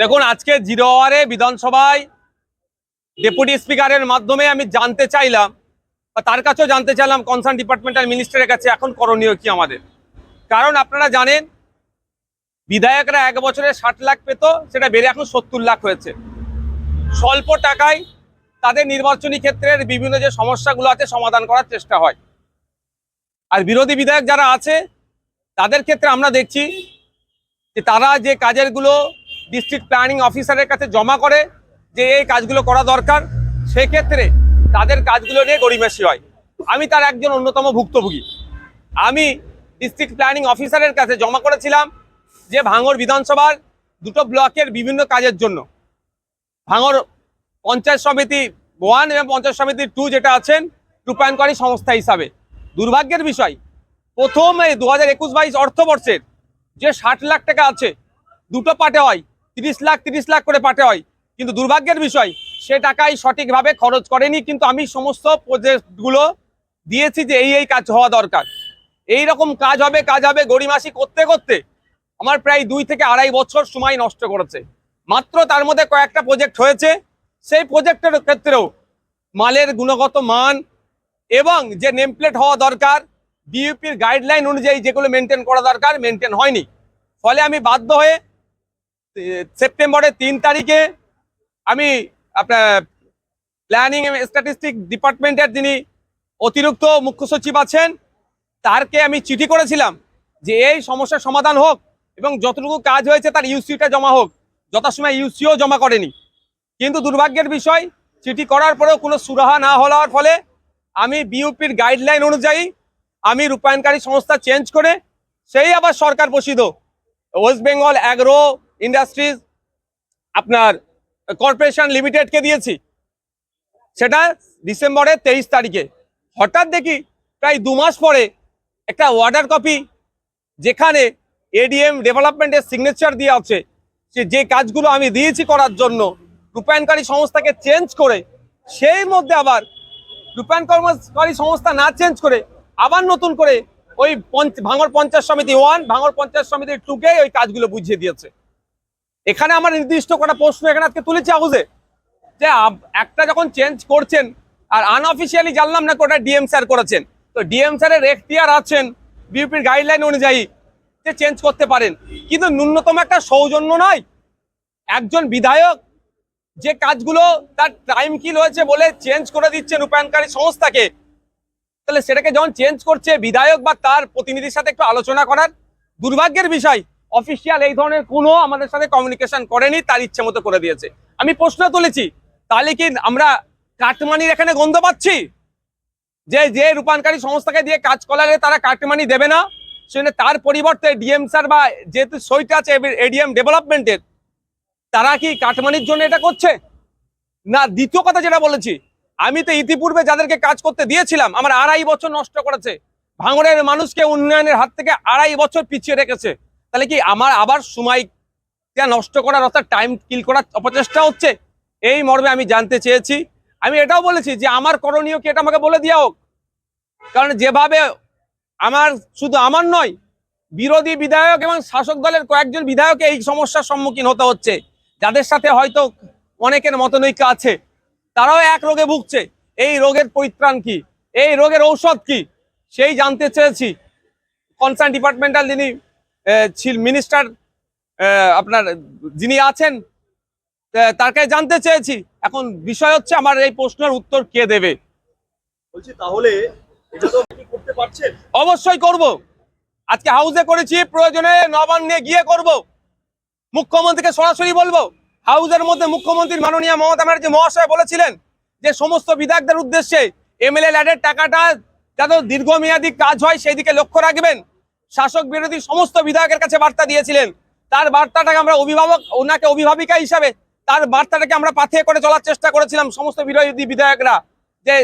দেখুন, আজকে জিরো আওয়ারে বিধানসভায় ডেপুটি স্পিকারের মাধ্যমে আমি জানতে চাইলাম, বা তার কাছেও জানতে চাইলাম কনসার্ন ডিপার্টমেন্টাল মিনিস্টারের কাছে এখন করণীয় কি আমাদের? কারণ আপনারা জানেন, বিধায়করা এক বছরে ষাট লাখ পেত, সেটা বেড়ে এখন সত্তর লাখ হয়েছে। স্বল্প টাকায় তাদের নির্বাচনী ক্ষেত্রের বিভিন্ন যে সমস্যাগুলো আছে, সমাধান করার চেষ্টা হয়। আর বিরোধী বিধায়ক যারা আছে, তাদের ক্ষেত্রে আমরা দেখছি যে তারা যে কাজেরগুলো ডিস্ট্রিক্ট প্ল্যানিং অফিসারের কাছে জমা করে যে এই কাজগুলো করা দরকার, সেক্ষেত্রে তাদের কাজগুলো নিয়ে গরিমেশি হয়। আমি তার একজন অন্যতম ভুক্তভোগী। আমি ডিস্ট্রিক্ট প্ল্যানিং অফিসারের কাছে জমা করেছিলাম যে ভাঙর বিধানসভার দুটো ব্লকের বিভিন্ন কাজের জন্য। ভাঙর পঞ্চায়েত সমিতি ওয়ান এবং পঞ্চায়েত সমিতি টু যেটা আছেন, রূপায়ণকারী সংস্থা হিসাবে। দুর্ভাগ্যের বিষয়, প্রথম এই দু হাজার একুশ বাইশ অর্থবর্ষের যে ষাট লাখ টাকা আছে, দুটো পাটে হয়, তিরিশ লাখ তিরিশ লাখ করে পাটে হয়। কিন্তু দুর্ভাগ্যের বিষয়, সে টাকাই সঠিকভাবে খরচ করেনি, কিন্তু আমি সমস্ত প্রজেক্টগুলো দিয়েছি যে এই এই কাজ হওয়া দরকার। এই রকম কাজ হবে কাজ হবে গড়িমাসি করতে করতে আমার প্রায় দুই থেকে আড়াই বছর সময় নষ্ট করেছে। মাত্র তার মধ্যে কয়েকটা প্রজেক্ট হয়েছে, সেই প্রজেক্টের ক্ষেত্রেও মালের গুণগত মান এবং যে নেমপ্লেট হওয়া দরকার বিইউপির গাইডলাইন অনুযায়ী যেগুলো মেনটেন করা দরকার মেনটেন হয়নি। ফলে আমি বাধ্য হয়ে সেপ্টেম্বরের তিন তারিখে আমি আপনার প্ল্যানিং এবং স্ট্যাটিস্টিক ডিপার্টমেন্টের যিনি অতিরিক্ত মুখ্য সচিব আছেন, তারকে আমি চিঠি করেছিলাম যে এই সমস্যার সমাধান হোক এবং যতটুকু কাজ হয়েছে তার ইউসিটা জমা হোক। যথাসময় ইউসিও জমা করেনি। কিন্তু দুর্ভাগ্যের বিষয়, চিঠি করার পরেও কোনো সুরাহা না হওয়ার ফলে আমি বিইউপির গাইডলাইন অনুযায়ী আমি রূপায়ণকারী সংস্থা চেঞ্জ করে, সেই আবার সরকার পোষিত ওয়েস্ট বেঙ্গল অ্যাগ্রো ইন্ডাস্ট্রিজ আপনার কর্পোরেশন লিমিটেডকে দিয়েছি। সেটা ডিসেম্বরের তেইশ তারিখে। হঠাৎ দেখি প্রায় দু মাস পরে একটা ওয়ার্ডার কপি যেখানে এডিএম ডেভেলপমেন্টের সিগনেচার দিয়ে আছে। সে যে কাজগুলো আমি দিয়েছি করার জন্য রূপায়ণকারী সংস্থাকে চেঞ্জ করে, সেই মধ্যে আবার রূপায়ণ কর্মকারী সংস্থা না চেঞ্জ করে আবার নতুন করে ওই ভাঙর পঞ্চায়েত সমিতি ওয়ান ভাঙর পঞ্চায়েত সমিতি টুকে ওই কাজগুলো বুঝিয়ে দিয়েছে। এখানে আমার নির্দিষ্ট কটা প্রশ্ন এখানে আজকে তুলেছি হাউসে যে একটা যখন চেঞ্জ করছেন, আর আনঅফিসিয়ালি জানলাম না ওটা ডিএম স্যার করেছেন। তো ডিএম স্যারের এখতিয়ার আছেন বিউপির গাইডলাইন অনুযায়ী যে চেঞ্জ করতে পারেন। কিন্তু ন্যূনতম একটা সৌজন্য নয়। একজন বিধায়ক যে কাজগুলো তার টাইম কিল হয়েছে বলে চেঞ্জ করে দিচ্ছে রূপায়ণকারী সংস্থাকে তাহলে সেটাকে যখন চেঞ্জ করছে বিধায়ক বা তার প্রতিনিধির সাথে একটু আলোচনা করার, দুর্ভাগ্যের বিষয় অফিসিয়াল এই ধরনের কোনো আমাদের সাথে কমিউনিকেশন করেনি, তার ইচ্ছে মতো করে দিয়েছে। আমি প্রশ্ন তুলেছি, তাহলে কি আমরা কাটমানির এখানে গন্ধ পাচ্ছি? যে যে রূপায়ণকারী সংস্থাকে দিয়ে কাজ করালে তারা কাটমানি দেবে না সেখানে তার পরিবর্তে ডিএম স্যার বা যেহেতু সইটা আছে এডিএম ডেভেলপমেন্টের, তারা কি কাটমানির জন্য এটা করছে? না, দ্বিতীয় কথা যেটা বলেছি আমি তো ইতিপূর্বে যাদেরকে কাজ করতে দিয়েছিলাম, আমার আড়াই বছর নষ্ট করেছে। ভাঙড়ের মানুষকে উন্নয়নের হাত থেকে আড়াই বছর পিছিয়ে রেখেছে। তাহলে কি আমার আবার সময় নষ্ট করার অর্থাৎ টাইম কিল করার অপচেষ্টা হচ্ছে? এই মর্মে আমি জানতে চেয়েছি। আমি এটাও বলেছি যে আমার করণীয় কি এটা আমাকে বলে দেওয়া হোক। কারণ যেভাবে আমার শুধু আমার নয়, বিরোধী বিধায়ক এবং শাসক দলের কয়েকজন বিধায়ক এই সমস্যার সম্মুখীন হতে হচ্ছে। যাদের সাথে হয়তো অনেকের মতনৈক্য আছে। তারাও এক রোগে ভুগছে। এই রোগের পরিত্রাণ কি? এই রোগের ঔষধ কি? সেই জানতে চেয়েছি। কনসার্ন ডিপার্টমেন্টাল যিনি ছিল মিনিস্টার আপনার যিনি আছেন কাছে জানতে চেয়েছি। এখন বিষয় হচ্ছে আমার এই প্রশ্নের উত্তর কে দেবে? বলছি তাহলে করতে পারছেন। অবশ্যই করব। আজকে হাউসে করেছি প্রয়োজনে নবান্নে গিয়ে করব। মুখ্যমন্ত্রীকে সরাসরি বলব। হাউসের মধ্যে মুখ্যমন্ত্রী মাননীয় মমতা ব্যানার্জি মহাশয় বলেছিলেন যে সমস্ত বিধায়কদের উদ্দেশ্যে এমএলএ ল্যাডের টাকাটা যাতে দীর্ঘমেয়াদী কাজ হয় সেই দিকে লক্ষ্য রাখবেন। শাসক বিরোধী সমস্ত বিধায়কের কাছে বার্তা দিয়েছিলেন। তার বার্তাটাকে আমরা অভিভাবক, ওনাকে অভিভাবিকা হিসাবে তার বার্তাটাকে আমরা পাথে করে চলার চেষ্টা করেছিলাম সমস্ত বিরোধী বিধায়করা। যে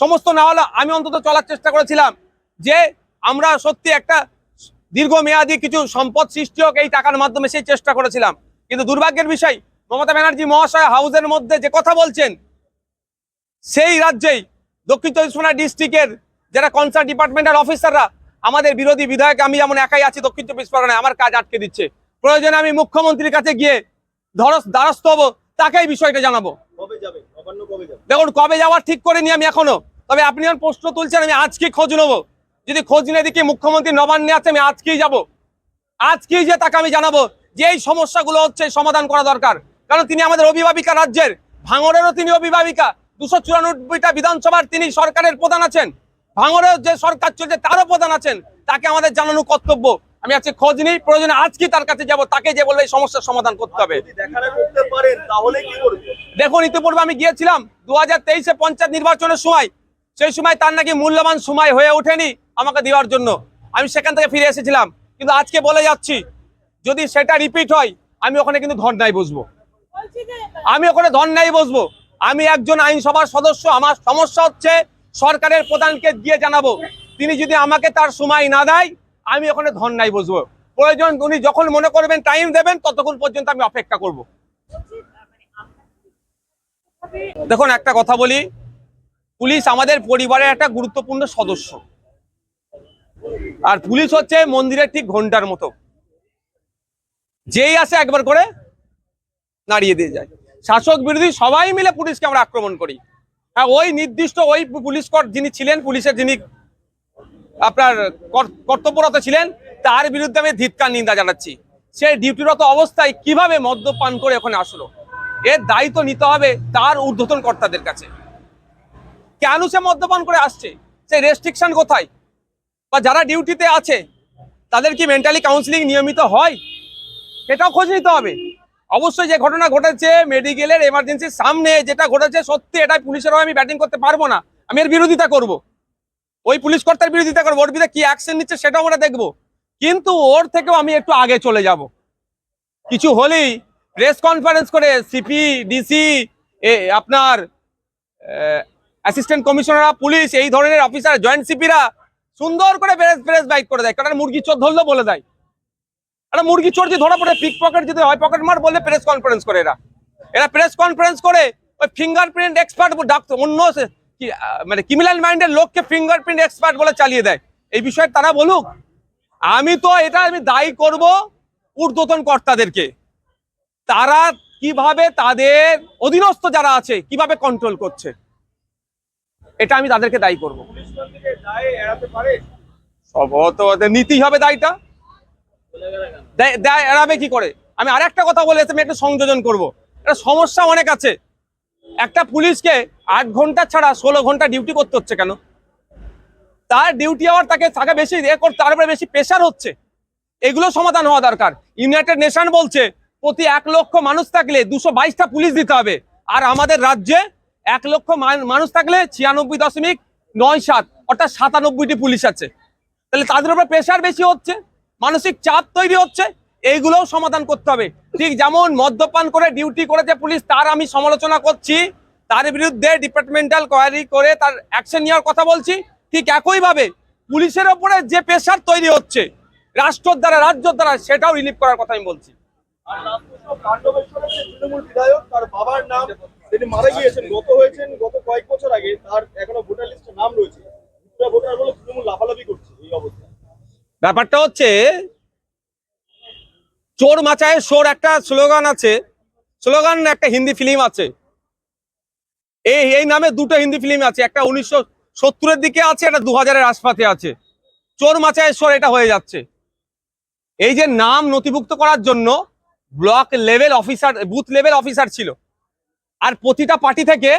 সমস্ত না হলে আমি অন্তত চলার চেষ্টা করেছিলাম যে আমরা সত্যি একটা দীর্ঘমেয়াদী কিছু সম্পদ সৃষ্টি হোক, এই টাকার মাধ্যমে সেই চেষ্টা করেছিলাম। কিন্তু দুর্ভাগ্যের বিষয় মমতা ব্যানার্জি মহাশয় হাউসের মধ্যে যে কথা বলছেন সেই রাজ্যেই দক্ষিণ চব্বিশ পরগনা ডিস্ট্রিক্টের যারা কনসার্ট ডিপার্টমেন্টের অফিসাররা আমাদের বিরোধী বিধায়ক আমি যেমন একাই আছি দক্ষিণ চব্বিশ পরগনায় আমার কাজ আটকে দিচ্ছে। প্রয়োজনে আমি মুখ্যমন্ত্রীর কাছে গিয়ে ধরস দ্বারস্থ হব তাকে এই বিষয়টা জানাব। দেখুন কবে যাওয়ার ঠিক করে করিনি আমি এখনও তবে আপনি যখন প্রশ্ন তুলছেন আমি আজকে খোঁজ নেব। যদি খোঁজ নিয়ে দেখি মুখ্যমন্ত্রী নবান্নে আছে আমি আজকেই যাব। আজকেই যে তাকে আমি জানাব যে এই সমস্যাগুলো হচ্ছে সমাধান করা দরকার। কারণ তিনি আমাদের অভিভাবিকা রাজ্যের। ভাঙড়েরও তিনি অভিভাবিকা। দুশো চুরানব্বইটা বিধানসভার তিনি সরকারের প্রধান আছেন। ভাঙড়ের যে সরকার চলছে তারও প্রধান আছেন। তাকে আমাদের জানানো কর্তব্য। আমি আজকে খোঁজ নিই প্রয়োজনে আজকে তার কাছে যাব। তাকে যে বলবে এই সমস্যার সমাধান করতে হবে। দেখুন ইতিপূর্বে আমি গিয়েছিলাম দু হাজার তেইশে পঞ্চায়েত নির্বাচনের সময়। সেই সময় তার নাকি মূল্যবান সময় হয়ে ওঠেনি আমাকে দেওয়ার জন্য। আমি সেখান থেকে ফিরে এসেছিলাম। কিন্তু আজকে বলে যাচ্ছি যদি সেটা রিপিট হয় আমি ওখানে কিন্তু ধর্নায় বসবো। আমি ওখানে ধর্নায় বসবো। আমি একজন আইনসভার সদস্য, আমার সমস্যা হচ্ছে সরকারের প্রধানকে গিয়ে জানাব। তিনি যদি আমাকে তার সময় না দেয়, আমি ওখানে ধর্নায় বসবো। প্রয়োজন, উনি যখন মনে করবেন টাইম দেবেন, ততক্ষণ পর্যন্ত আমি অপেক্ষা করব। দেখুন, একটা কথা বলি, পুলিশ আমাদের পরিবারের একটা গুরুত্বপূর্ণ সদস্য। আর পুলিশ হচ্ছে মন্দিরের ঠিক ঘণ্টার মতো। যেই আসে একবার করে নাড়িয়ে দিয়ে যায়। শাসক বিরোধী সবাই মিলে পুলিশকে আমরা আক্রমণ করি। হ্যাঁ ওই নির্দিষ্ট ওই পুলিশ কর যিনি ছিলেন, পুলিশের যিনি আপনার কর- কর্তব্যরত ছিলেন, তার বিরুদ্ধে আমি ধিৎকার নিন্দা জানাচ্ছি। সে ডিউটিরত অবস্থায় কীভাবে মদ্যপান করে ওখানে আসলো? এর দায়িত্ব নিতে হবে তার ঊর্ধ্বতন কর্তাদের কাছে। কেন সে মদ্যপান করে আসছে? সেই রেস্ট্রিকশন কোথায়? বা যারা ডিউটিতে আছে, তাদের কি মেন্টালি কাউন্সিলিং নিয়মিত হয়? এটাও খোঁজ নিতে হবে। অবশ্যই যে ঘটনা ঘটেছে মেডিকেলের এমার্জেন্সির সামনে যেটা ঘটেছে, সত্যি এটা পুলিশেরও আমি ব্যাটিং করতে পারব না। আমি এর বিরোধিতা করব। ওই পুলিশ কর্তার বিরোধিতা করব। ওর বিরুদ্ধে কি অ্যাকশন নিচ্ছে সেটাও আমরা দেখব। কিন্তু ওর থেকেও আমি একটু আগে চলে যাব। কিছু হলেই প্রেস কনফারেন্স করে সিপি ডিসি আপনার অ্যাসিস্ট্যান্ট কমিশনার পুলিশ, এই ধরনের অফিসার জয়েন্ট সিপিরা সুন্দর করে প্রেস প্রেস বাইক করে দেয়। কারণ মুরগি চোর ধরলো বলে দেয়। একটা মুরগি চোর যদি ধরা পড়ে পিক পকেট যদি হয় পকেট মার বললে প্রেস কনফারেন্স করে এরা। এরা প্রেস কনফারেন্স করে ওই ফিঙ্গারপ্রিন্ট এক্সপার্ট ডাক্তার অন্য কি মানে ক্রিমিনাল মাইন্ডের লোককে ফিঙ্গারপ্রিন্ট এক্সপার্ট বলে চালিয়ে দেয়। এই বিষয়ে তারা বলুক আমি তো এটা আমি দায়ী করব ঊর্ধ্বতন কর্তাদেরকে। তারা কীভাবে তাদের অধীনস্থ যারা আছে কীভাবে কন্ট্রোল করছে? এটা আমি তাদেরকে দায়ী করব। সম্ভবত নিতেই হবে দায়টা দেয়- এড়াবে কি করে? আমি আর একটা কথা বলে আমি একটু সংযোজন করব। এটা সমস্যা অনেক আছে। একটা পুলিশকে আট ঘণ্টা ছাড়া ষোলো ঘণ্টা ডিউটি করতে হচ্ছে কেন? তার ডিউটি আওয়ার তাকে তাকে বেশি এ করতে, তার উপরে বেশি প্রেশার হচ্ছে। এগুলো সমাধান হওয়া দরকার। ইউনাইটেড নেশন বলছে, প্রতি এক লক্ষ মানুষ থাকলে দুশো বাইশটা পুলিশ দিতে হবে। আর আমাদের রাজ্যে এক লক্ষ মান- মানুষ থাকলে ছিয়ানব্বই দশমিক নয় সাত, অর্থাৎ সাতানব্বইটি পুলিশ আছে। তাহলে তাদের উপরে প্রেশার বেশি হচ্ছে? মানসিক চাপ তৈরি হচ্ছে, এইগুলোও সমাধান করতে হবে। ঠিক যেমন মদ্যপান করে ডিউটি করেছে পুলিশ তার আমি সমালোচনা করছি, তার বিরুদ্ধে ডিপার্টমেন্টাল কোয়ারি করে তার অ্যাকশন নেওয়ার কথা বলছি। ঠিক একইভাবে পুলিশের ওপরে যে প্রেশার তৈরি হচ্ছে, রাষ্ট্রের দ্বারা, রাজ্যের দ্বারা, সেটাও রিলিভ করার কথা আমি বলছি। তার বাবার নাম, তিনি মারা গিয়েছেন গত হয়েছেন গত কয়েক বছর আগে তার এখনও ভোটার লিস্টে নাম রয়েছে দুটা ভোটার বলে তৃণমূল লাফালাফি করছে এই অবস্থা ব্যাপারটা হচ্ছে, চোর মাচায় সোর একটা স্লোগান আছে। স্লোগান একটা হিন্দি ফিল্ম আছে। এই এই নামে দুটো হিন্দি ফিল্ম আছে। একটা উনিশশো সত্তরের দিকে আছে, একটা দু হাজারের আশপাশে আছে। চোর মাচায় সোর এটা হয়ে যাচ্ছে। এই যে নাম নথিভুক্ত করার জন্য block level officer booth level officer ছিল। আর প্রতিটা পার্টি থেকে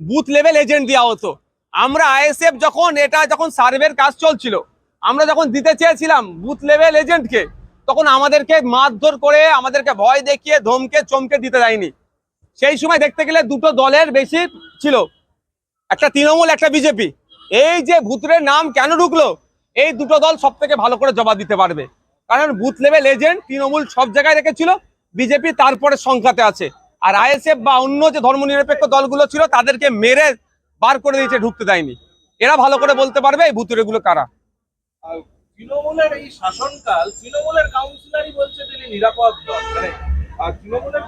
বুথ লেভেল এজেন্ট দেওয়া হতো। আমরা আইএসএফ যখন, এটা যখন সার্ভের কাজ চলছিল আমরা যখন দিতে চেয়েছিলাম বুথ লেভেল এজেন্টকে তখন আমাদেরকে মারধর করে, আমাদেরকে ভয় দেখিয়ে, ধমকে, চমকে দিতে দেয়নি। সেই সময় দেখতে গেলে দুটো দলের বেশি ছিল। একটা তৃণমূল, একটা বিজেপি। এই যে ভূতের নাম কেন ঢুকলো? এই দুটো দল সব থেকে ভালো করে জবাব দিতে পারবে। কারণ বুথ লেভেল এজেন্ট তৃণমূল সব জায়গায় রেখেছিল, বিজেপি তারপরে সংখ্যাতে আছে। আর আইএসএফ বা অন্য যে ধর্মনিরপেক্ষ দলগুলো ছিল, তাদেরকে মেরে বার করে দিয়েছে, ঢুকতে দেয়নি। এরা ভালো করে বলতে পারবে এই ভুতুরেগুলো কারা। তৃণমূলের এই শাসনকাল তৃণমূলের কাউন্সিলরই বলছে তিনি নিরাপদ নন। মানে তৃণমূলের